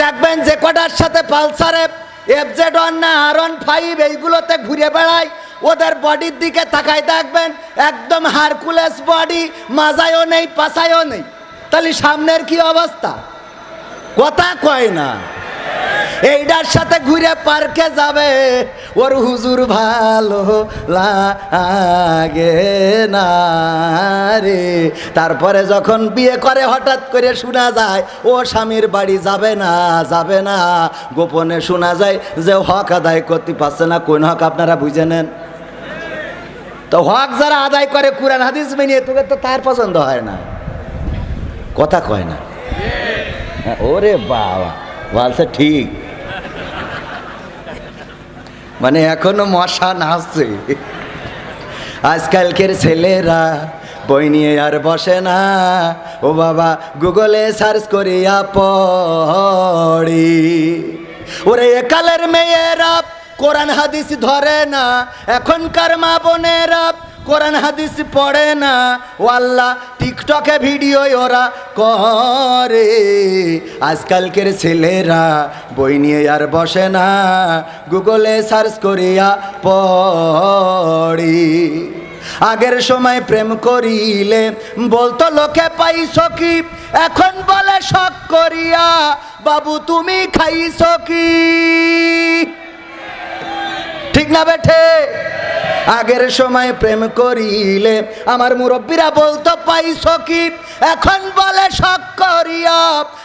দেখবেন যে কটার সাথে পালসারে এফজেড ওয়ান না আর ওয়ান ফাইভ, এইগুলোতে ঘুরে বেড়ায়। ওদের বডির দিকে তাকাই দেখবেন, একদম হারকুলেস বডি, মাজায়ও নেই পাশায়ও নেই। তাহলে সামনের কি অবস্থা? কথা কয় না। এইটার সাথে ঘুরে পার্কে যাবে। ওর হুজুর ভালো লাগে না রে। তারপরে যখন বিয়ে করে হঠাৎ করে শোনা যায় ও স্বামীর বাড়ি যাবে না যাবে না। গোপনে শোনা যায় যে হক আদায় করতে পারছে না। কোন হক আপনারা বুঝে নেন? তো হক যারা আদায় করে কোরআন হাদিস মেনিয়ে তোকে তো তার পছন্দ হয় না। কথা কয় না। হ্যাঁ, ওরে বাবা বলছে ঠিক। মানে এখনও মশা নাচছে। আজকালকের ছেলেরা বই নিয়ে আর বসে না। ও বাবা, গুগলে সার্চ করিয়া পড়ি। ওরে একালের মেয়েরা কোরআন হাদিস ধরে না, এখনকার মা বোনেরা কোরআন হাদিস পড়ে না ও আল্লাহ টিকটকে ভিডিও ওরা করে। আজকালকের ছেলেরা বই নিয়ে আর বসে না, গুগলে সার্চ করিয়া পড়ি। আগের সময় প্রেম করিলে বলতো, লোকে পাইছ কি? এখন বলে শখ করিয়া, বাবু তুমি খাইছ কি? ঠিক না বেঠে? আগের সময় প্রেম করিলে আমার মুরব্বীরা বলতো পাইছ কি? এখন বলে শখ করিয়া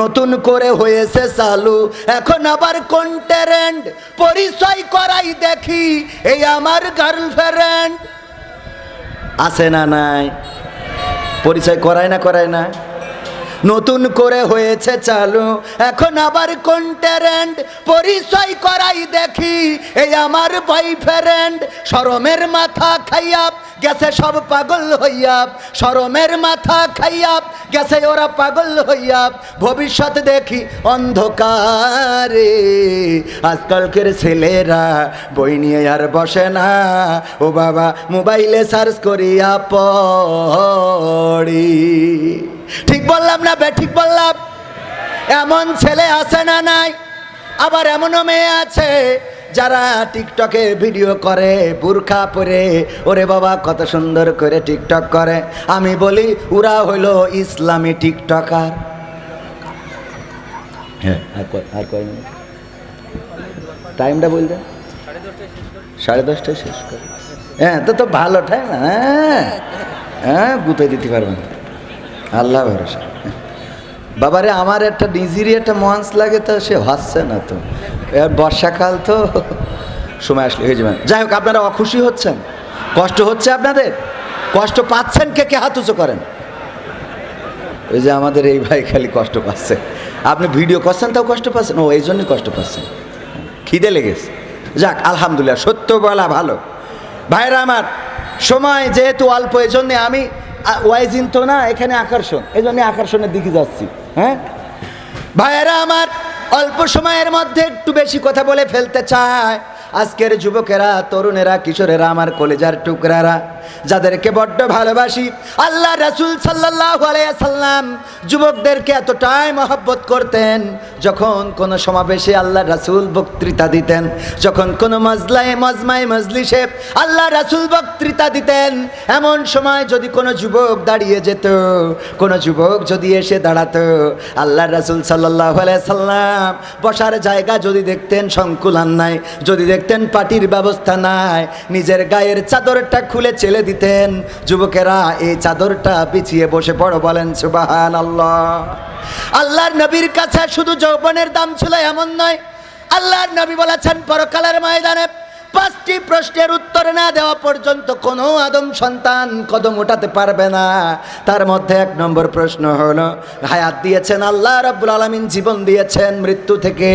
নতুন করে হয়েছে চালু। এখন আবার কোন ট্যারেন্ট পরিচয় করাই দেখি, এই আমার গার্লফ্রেন্ড আছে না নাই? পরিচয় করায় না করায় না? নতুন করে হয়েছে চালু। এখন আবার কোন ট্যারেন্ট পরিচয় করাই দেখি, এই আমার বয়ফ্রেন্ড শরমের মাথা খাইয়া গেছে সব পাগল হইয়া, শরমের মাথা খাইয়া, গেছে ওরা পাগল হইয়া। ভবিষ্যৎ দেখি অন্ধকারে। আজকালকের ছেলেরা বই নিয়ে আর বসে না। ও বাবা, মোবাইলে সার্চ করিয়া পড়ি। ঠিক বললাম না বে, ঠিক বললাম? এমন ছেলে আছে না নাই? আবার এমনও মেয়ে আছে। যারা টিকটকে ভিডিও করে, বুরখা পরে, ওরে বাবা, কত সুন্দর করে টিকটক করে। আমি বলি, ওরা হইল ইসলামী টিকটকার। হ্যাঁ আর? টাইমটা বলতে? সাড়ে দশটায় শেষ করে। হ্যাঁ তো তো ভালো টাইম হ্যাঁ। হ্যাঁ গুতে দিতে পারবেন আল্লাহ ভরসা। বাবারে, আমার একটা নিজেরই একটা মঞ্চ লাগে তো, সে হচ্ছে না তো। এবার বর্ষাকাল তো সময় আসলে হয়ে যাবেন যাই হোক, আপনারা অখুশি হচ্ছেন? কষ্ট হচ্ছে আপনাদের? কষ্ট পাচ্ছেন কে? কে হাত উঁচু করেন? ওই যে আমাদের এই ভাই খালি কষ্ট পাচ্ছে। আপনি ভিডিও করছেন, তাও কষ্ট পাচ্ছেন? ও, এই জন্যই কষ্ট পাচ্ছেন। খিদে লেগেছে। যাক, আলহামদুলিল্লাহ, সত্য বলা ভালো। ভাইরা আমার, সময় যেহেতু অল্প, এই জন্যে আমি ওয়াইজিন তো না, এখানে আকর্ষণ। এই জন্য আকর্ষণের দিকে যাচ্ছি হ্যাঁ? ভাইয়েরা আমার অল্প সময়ের মধ্যে একটু বেশি কথা বলে ফেলতে চায়। আজকের যুবকেরা, তরুণেরা, কিশোরেরা, আমার কলেজার টুকরারা, যাদেরকে বড্ড ভালোবাসি, আল্লাহ রাসুল সাল্লাহ সাল্লাম যুবকদেরকে এতটাই মহব্বত করতেন, যখন কোনো সমাবেশে আল্লাহ রাসুল বক্তৃতা দিতেন, যখন কোনো মজলায়, মজমায়, মজলিসে আল্লাহ রাসুল বক্তৃতা দিতেন, এমন সময় যদি কোনো যুবক দাঁড়িয়ে যেত, কোনো যুবক যদি এসে দাঁড়াতো, আল্লাহ রাসুল সাল্লাহ সাল্লাম বসার জায়গা যদি দেখতেন, সংকুলান নাই, যদি দেখতেন পাটির ব্যবস্থা নাই। নিজের গায়ের চাদরটা খুলে ছেলে দিতেন। যুবকেরা এই চাদরটা পিছিয়ে বসে পড়ো বলেন সুবাহান আল্লাহ আল্লাহর নবীর কাছে শুধু যৌবনের দাম ছিল এমন নয়, আল্লাহর নবী বলেছেন, পরকালের ময়দানে পাঁচটি প্রশ্নের উত্তর না দেওয়া পর্যন্ত কোনো আদম সন্তান কদম ওঠাতে পারবে না। তার মধ্যে এক নম্বর প্রশ্ন হলো, হায়াত দিয়েছেন আল্লাহ, রাব্বুল আলামিন জীবন দিয়েছেন মৃত্যু থেকে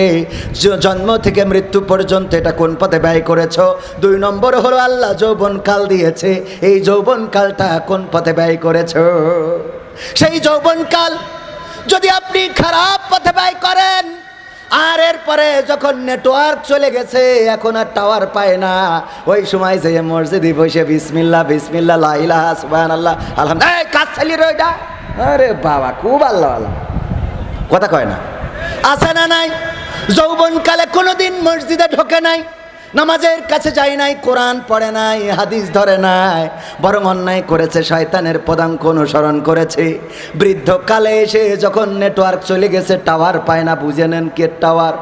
জন্ম থেকে মৃত্যু পর্যন্ত, এটা কোন পথে ব্যয় করেছ? দুই নম্বর হলো, আল্লাহ যৌবনকাল দিয়েছে, এই যৌবনকালটা কোন পথে ব্যয় করেছ? সেই যৌবনকাল যদি আপনি খারাপ পথে ব্যয় করেন আর এরপরে যখন নেটওয়ার্ক চলে গেছে, এখন আর টাওয়ার পায় না। ওই সময় যে মসজিদে বসে বিসমিল্লা বিসমিল্লা লাইলা সুবান আল্লাহ আলহামদুলিল্লাহ। কাজ চালিয়ে রইটা আরে বাবা, খুব আল্লাহ আল্লাহ। কথা কয় না। আছে না নাই? যৌবনকালে কোনোদিন মসজিদে ঢোকে নাই। নামাজের কাছে যায় নাই, কোরআন পড়ে নাই, হাদিস ধরে নাই, বরং অন্যায় করেছে, শয়তানের পদাঙ্ক অনুসরণ করেছে। বৃদ্ধকালে এসে যখন নেটওয়ার্ক চলে গেছে টাওয়ার পায় না, বুঝে নেন কে টাওয়ার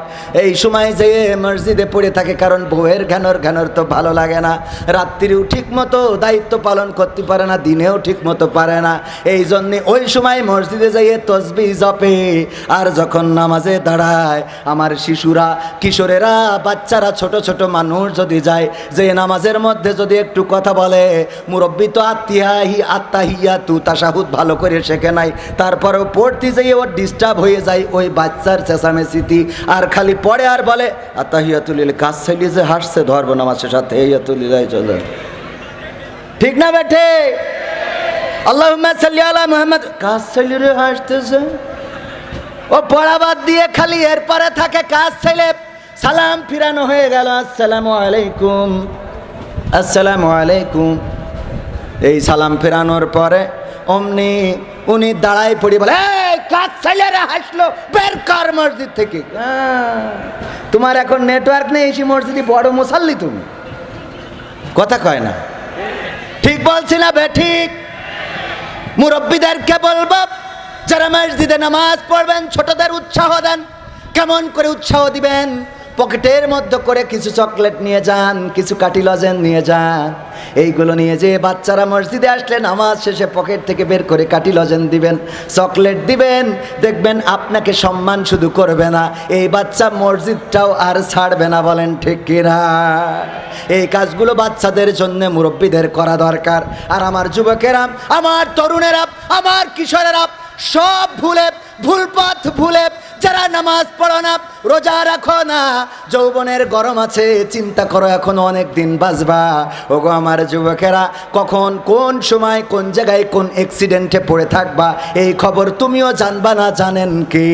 এই সময় যে মসজিদে পড়ে থাকে, কারণ বউয়ের ঘ্যানর ঘ্যানর তো ভালো লাগে না। রাত্রিও ঠিক মতো দায়িত্ব পালন করতে পারে না, দিনেও ঠিক মতো পারে না। এই জন্যে ওই সময় মসজিদে যাইয়ে তসবি জপে, আর যখন নামাজে দাঁড়ায়, আমার শিশুরা, কিশোরেরা, বাচ্চারা, ছোট ছোট মানুষ যদি যায়, যে নামাজের মধ্যে যদি একটু কথা বলে, মুরব্বী তো আত্মিয়াহি আত্মাহিয়া তু তাসাহুদ ভালো করে শেখে নাই। তারপরেও পড়তে যাইয়ে ওর ডিস্টার্ব হয়ে যায় ওই বাচ্চার চেঁচামেচিতি। আর খালি পড়ে আর বলে আত্মাহিয়া তুলিলে কাজ চালিয়ে যে হাসছে, ধরবো নামাজের সাথে ইয়া তুলিলাই চলে। ঠিক না বেঠে? আল্লাহ মোহাম্মদ। কাজ চালিয়ে রে হাসতেছে? ও পড়া বাদ দিয়ে খালি এরপরে থাকে কাজ ছেলে সালাম ফিরানো হয়ে গেল আসসালামু আলাইকুম। আসসালামু আলাইকুম। এই সালাম ফেরানোর পরে অমনি উনি দাঁড়াই পড়ি বলে "এই, কাজ ছেলেরা হাসলো বের কর মসজিদ থেকে। তোমার এখন নেটওয়ার্ক নেই এসে মসজিদে বড় মুসাল্লি তুমি। কথা কয় না। ঠিক বলছি না বে ঠিক। মুরব্বীদেরকে বলব যারা মসজিদে নামাজ পড়বেন ছোটদের উৎসাহ দেন কেমন করে উৎসাহ দিবেন? পকেটের মধ্যে করে কিছু চকলেট নিয়ে যান, কিছু কাটি লজেন নিয়ে যান। এইগুলো নিয়ে যে বাচ্চারা মসজিদে আসলে নামাজ শেষে পকেট থেকে বের করে কাটি লজেন দিবেন, চকলেট দিবেন, দেখবেন আপনাকে সম্মান শুধু করবে না, এই বাচ্চা মসজিদটাও আর ছাড়বে না বলেন ঠিক কিনা? এই কাজগুলো বাচ্চাদের জন্য মুরব্বীদের করা দরকার। আর আমার যুবকেরা, আমার তরুণেরা, আমার কিশোরেরা, সব ভুলে ভুল পথ ভুলে যারা নামাজ পড়ো না, রোজা রাখো না, যৌবনের গরম আছে, চিন্তা করো এখন অনেক দিন বাঁচবা। ওগো আমার যুবকেরা, কখন কোন সময়, কোন জায়গায়, কোন অ্যাক্সিডেন্টে পড়ে থাকবা, এই খবর তুমিও জানবা না, জানেন কি?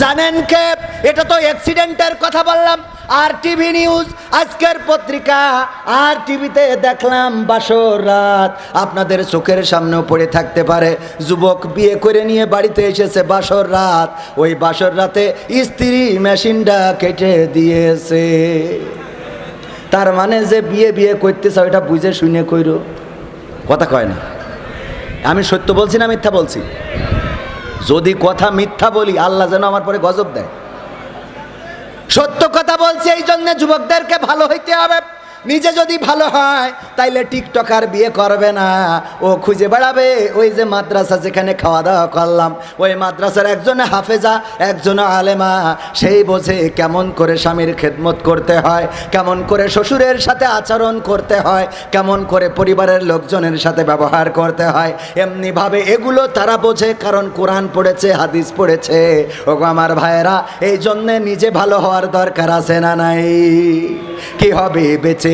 জানেন কে? এটা তো অ্যাক্সিডেন্টের কথা বললাম। আর টিভি নিউজ, আজকের পত্রিকা, আর টিভিতে দেখলাম বাসর রাত। আপনাদের চোখের সামনেও পড়ে থাকতে পারে, যুবক বিয়ে করে নিয়ে বাড়িতে এসেছে বাসর রাত। ওই বাসর রাতে স্ত্রী মেশিনটা কেটে দিয়েছে। তার মানে যে বিয়ে বিয়ে করতেছে, ওইটা বুঝে শুনে কইর। কথা কয় না। আমি সত্য বলছি না মিথ্যা বলছি? যদি কথা মিথ্যা বলি, আল্লাহ যেন আমার পরে গজব দেয়। সত্য কথা বলছি এই জন্য যুবকদেরকে ভালো হইতে হবে। নিজে যদি ভালো হয়, তাইলে টিকটক আর বিয়ে করবে না। ও খুঁজে বেড়াবে, ওই যে মাদ্রাসা যেখানে খাওয়া দাওয়া করলাম, ওই মাদ্রাসার একজনে হাফেজা, একজনে আলেমা, সেই বোঝে কেমন করে স্বামীর খেদমত করতে হয়, কেমন করে শ্বশুরের সাথে আচরণ করতে হয়, কেমন করে পরিবারের লোকজনের সাথে ব্যবহার করতে হয়। এমনিভাবে এগুলো তারা বোঝে, কারণ কোরআন পড়েছে, হাদিস পড়েছে। ওগো আমার ভাইয়েরা, এই জন্যে নিজে ভালো হওয়ার দরকার আছে না নাই? কি হবে, বেঁচে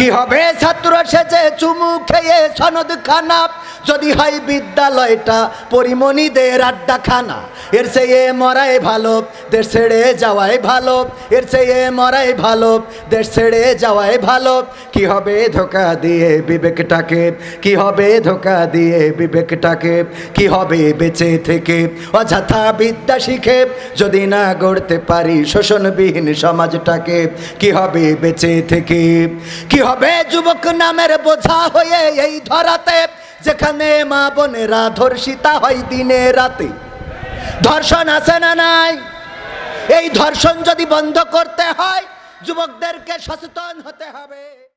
কি হবে? ছাত্র সেজে চুমু খেয়ে সনদ খানা। যদি হয় বিদ্যালয়টা পরিমণিদের আড্ডা খানা এর চেয়ে মরাই ভালো, দেশ ছেড়ে যাওয়াই ভালো। এর চেয়ে মরাই ভালো, দেশ ছেড়ে যাওয়াই ভালো। কি হবে ধোকা দিয়ে বিবেকটাকে? কি হবে ধোকা দিয়ে বিবেকটাকে? কি হবে বেঁচে থেকে? অযথা বিদ্যা শিখে যদি না গড়তে পারি শোষণবিহীন সমাজটাকে, কি হবে বেঁচে থেকে? কি হবে যুবক নামের বোঝা হয়ে এই ধরাতে, যেখানে মা বোনেরা ধর্ষিতা হয় দিনে রাতে। ধর্ষণ আছে না নাই? এই ধর্ষণ যদি বন্ধ করতে হয়, যুবকদেরকে সচেতন হতে হবে।